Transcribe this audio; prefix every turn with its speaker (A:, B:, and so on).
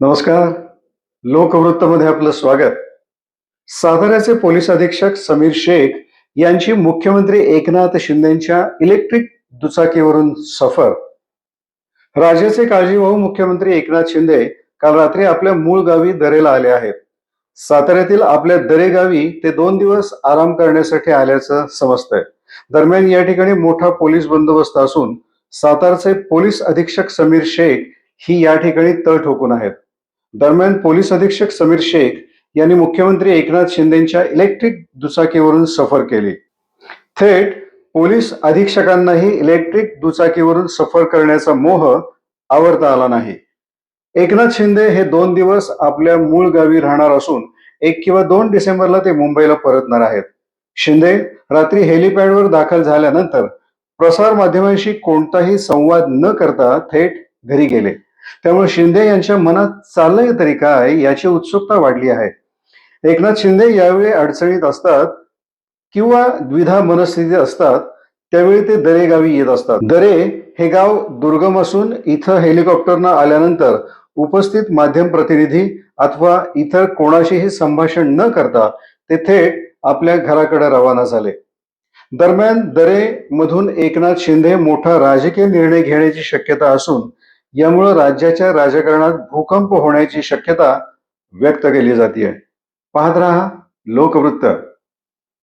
A: नमस्कार. लोकवृत्तमध्ये आपलं स्वागत. साताऱ्याचे पोलीस अधीक्षक समीर शेख यांची मुख्यमंत्री एकनाथ शिंदेच्या इलेक्ट्रिक दुचाकीवरून सफर. राज्याचे काळजीवाहू मुख्यमंत्री एकनाथ शिंदे काल रात्री आपल्या मूळ गावी दरेला आले आहेत. साताऱ्यातील आपल्या दरे गावी ते दोन दिवस आराम करण्यासाठी आल्याचं समजतंय. दरम्यान या ठिकाणी मोठा पोलीस बंदोबस्त असून सातारचे पोलीस अधीक्षक समीर शेख ही या ठिकाणी तळ ठोकून आहेत. दरम्यान पोलीस अधीक्षक समीर शेख यांनी मुख्यमंत्री एकनाथ शिंदेच्या इलेक्ट्रिक दुचाकीवरून सफर केली. थेट पोलीस अधीक्षकांनाही इलेक्ट्रिक दुचाकीवरून सफर करण्याचा मोह आवरता आला नाही. एकनाथ शिंदे हे दोन दिवस आपल्या मूळ गावी राहणार असून एक किंवा दोन डिसेंबरला ते मुंबईला परतणार आहेत. शिंदे रात्री हेलिपॅडवर दाखल झाल्यानंतर प्रसार माध्यमांशी कोणताही संवाद न करता थेट घरी गेले. त्यामुळे शिंदे यांच्या मनात चाललंय तरी काय याची उत्सुकता वाढली आहे. एकनाथ शिंदे यावेळी अडचणीत असतात किंवा द्विधा मनस्थिती असतात त्यावेळी ते दरे गावी येत असतात. दरे हे गाव दुर्गम असून इथं हेलिकॉप्टरनं आल्यानंतर उपस्थित माध्यम प्रतिनिधी अथवा इतर कोणाशीही संभाषण न करता ते थेट आपल्या घराकडे रवाना झाले. दरम्यान दरे मधून एकनाथ शिंदे मोठा राजकीय निर्णय घेण्याची शक्यता असून यामुळे राज्याच्या राजकारणात भूकंप होण्याची शक्यता व्यक्त केली जाते पाहत रहा लोकवृत्त.